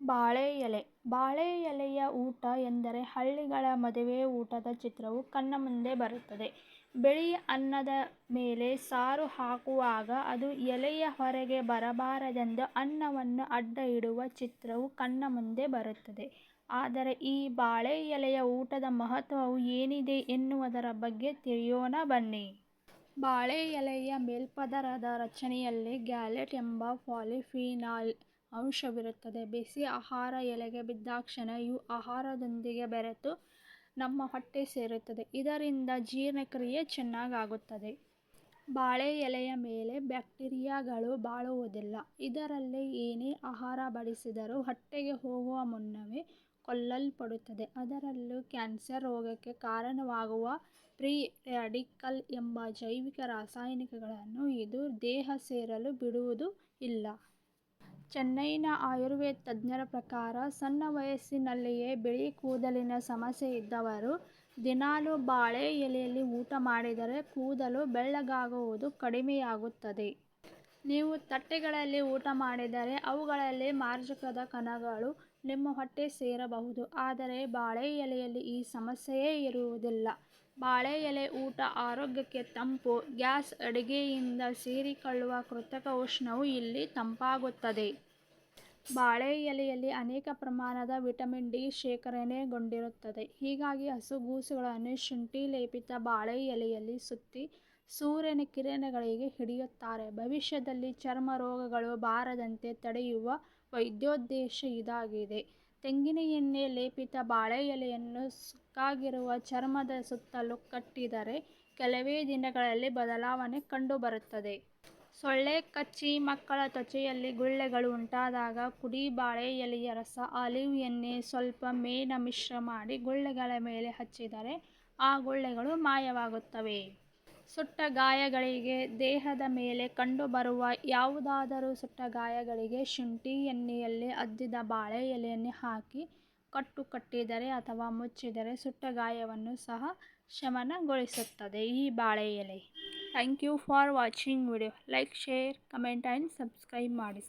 ಬಾಳೆ ಎಲೆ. ಬಾಳೆ ಎಲೆಯ ಊಟ ಎಂದರೆ ಹಳ್ಳಿಗಳ ಮದುವೆ ಊಟದ ಚಿತ್ರವು ಕಣ್ಣ ಮುಂದೆ ಬರುತ್ತದೆ. ಬಿಳಿ ಅನ್ನದ ಮೇಲೆ ಸಾರು ಹಾಕುವಾಗ ಅದು ಎಲೆಯ ಹೊರಗೆ ಬರಬಾರದೆಂದು ಅನ್ನವನ್ನು ಅಡ್ಡ ಇಡುವ ಚಿತ್ರವು ಕಣ್ಣ ಮುಂದೆ ಬರುತ್ತದೆ. ಆದರೆ ಈ ಬಾಳೆ ಎಲೆಯ ಊಟದ ಮಹತ್ವವು ಏನಿದೆ ಎನ್ನುವುದರ ಬಗ್ಗೆ ತಿಳಿಯೋಣ ಬನ್ನಿ. ಬಾಳೆ ಎಲೆಯ ಮೇಲ್ಪದರದ ರಚನೆಯಲ್ಲಿ ಗ್ಯಾಲೆಟ್ ಎಂಬ ಪಾಲಿಫಿನಾಲ್ ಅಂಶವಿರುತ್ತದೆ. ಬಿಸಿ ಆಹಾರ ಎಲೆಗೆ ಬಿದ್ದಾಕ್ಷಣ ಇವು ಆಹಾರದೊಂದಿಗೆ ಬೆರೆತು ನಮ್ಮ ಹೊಟ್ಟೆ ಸೇರುತ್ತದೆ. ಇದರಿಂದ ಜೀರ್ಣಕ್ರಿಯೆ ಚೆನ್ನಾಗಾಗುತ್ತದೆ. ಬಾಳೆ ಎಲೆಯ ಮೇಲೆ ಬ್ಯಾಕ್ಟೀರಿಯಾಗಳು ಬಾಳುವುದಿಲ್ಲ. ಇದರಲ್ಲಿ ಏನೇ ಆಹಾರ ಬಡಿಸಿದರೂ ಹೊಟ್ಟೆಗೆ ಹೋಗುವ ಮುನ್ನವೇ ಕೊಲ್ಲಲ್ಪಡುತ್ತದೆ. ಅದರಲ್ಲೂ ಕ್ಯಾನ್ಸರ್ ರೋಗಕ್ಕೆ ಕಾರಣವಾಗುವ ಫ್ರೀ ರ್ಯಾಡಿಕಲ್ ಎಂಬ ಜೈವಿಕ ರಾಸಾಯನಿಕಗಳನ್ನು ಇದು ದೇಹ ಸೇರಲು ಬಿಡುವುದು ಇಲ್ಲ. ಚೆನ್ನೈನ ಆಯುರ್ವೇದ ತಜ್ಞರ ಪ್ರಕಾರ ಸಣ್ಣ ವಯಸ್ಸಿನಲ್ಲಿಯೇ ಬಿಳಿ ಕೂದಲಿನ ಸಮಸ್ಯೆ ಇದ್ದವರು ದಿನಾಲೂ ಬಾಳೆ ಎಲೆಯಲ್ಲಿ ಊಟ ಮಾಡಿದರೆ ಕೂದಲು ಬೆಳ್ಳಗಾಗುವುದು ಕಡಿಮೆಯಾಗುತ್ತದೆ. ನೀವು ತಟ್ಟೆಗಳಲ್ಲಿ ಊಟ ಮಾಡಿದರೆ ಅವುಗಳಲ್ಲಿ ಮಾರ್ಜಕದ ಕಣಗಳು ನಿಮ್ಮ ಹೊಟ್ಟೆ ಸೇರಬಹುದು. ಆದರೆ ಬಾಳೆ ಎಲೆಯಲ್ಲಿ ಈ ಸಮಸ್ಯೆಯೇ ಇರುವುದಿಲ್ಲ. ಬಾಳೆ ಎಲೆ ಊಟ ಆರೋಗ್ಯಕ್ಕೆ ತಂಪು, ಗ್ಯಾಸ್ ಅಡುಗೆಯಿಂದ ಸೇರಿಕೊಳ್ಳುವ ಕೃತಕ ಉಷ್ಣವು ಇಲ್ಲಿ ತಂಪಾಗುತ್ತದೆ. ಬಾಳೆ ಎಲೆಯಲ್ಲಿ ಅನೇಕ ಪ್ರಮಾಣದ ವಿಟಮಿನ್ ಡಿ ಶೇಖರಣೆಗೊಂಡಿರುತ್ತದೆ. ಹೀಗಾಗಿ ಹಸುಗೂಸುಗಳನ್ನು ಶುಂಠಿ ಲೇಪಿತ ಬಾಳೆ ಎಲೆಯಲ್ಲಿ ಸುತ್ತಿ ಸೂರ್ಯನ ಕಿರಣಗಳಿಗೆ ಹಿಡಿಯುತ್ತಾರೆ. ಭವಿಷ್ಯದಲ್ಲಿ ಚರ್ಮ ರೋಗಗಳು ಬಾರದಂತೆ ತಡೆಯುವ ವೈದ್ಯೋದ್ದೇಶ ಇದಾಗಿದೆ. ತೆಂಗಿನ ಎಣ್ಣೆ ಲೇಪಿತ ಬಾಳೆ ಎಲೆಯನ್ನು ಸುಕ್ಕಾಗಿರುವ ಚರ್ಮದ ಸುತ್ತಲೂ ಕಟ್ಟಿದರೆ ಕೆಲವೇ ದಿನಗಳಲ್ಲಿ ಬದಲಾವಣೆ ಕಂಡುಬರುತ್ತದೆ. ಸೊಳ್ಳೆ, ಕಚ್ಚಿ, ಮಕ್ಕಳ ತ್ವಚೆಯಲ್ಲಿ ಗುಳ್ಳೆಗಳು ಉಂಟಾದಾಗ ಕುಡಿ ಬಾಳೆ ಎಲೆಯ ರಸ, ಆಲಿವ್ ಎಣ್ಣೆ ಸ್ವಲ್ಪ ಮೇಣ ಮಿಶ್ರ ಮಾಡಿ ಗುಳ್ಳೆಗಳ ಮೇಲೆ ಹಚ್ಚಿದರೆ ಆ ಗುಳ್ಳೆಗಳು ಮಾಯವಾಗುತ್ತವೆ. ಸುಟ್ಟ ಗಾಯಗಳಿಗೆ ದೇಹದ ಮೇಲೆ ಕಂಡುಬರುವ ಯಾವುದಾದರೂ ಸುಟ್ಟ ಗಾಯಗಳಿಗೆ ಶುಂಠಿ ಎಣ್ಣೆಯಲ್ಲಿ ಅದ್ದಿದ ಬಾಳೆ ಎಲೆಯನ್ನು ಹಾಕಿ ಕಟ್ಟು ಕಟ್ಟಿದರೆ ಅಥವಾ ಮುಚ್ಚಿದರೆ ಸುಟ್ಟ ಗಾಯವನ್ನು ಸಹ ಶಮನಗೊಳಿಸುತ್ತದೆ. ಈ ಬಾಳೆ ಎಲೆ. Thank you for watching video. Like, share, comment and subscribe ಮಾಡಿ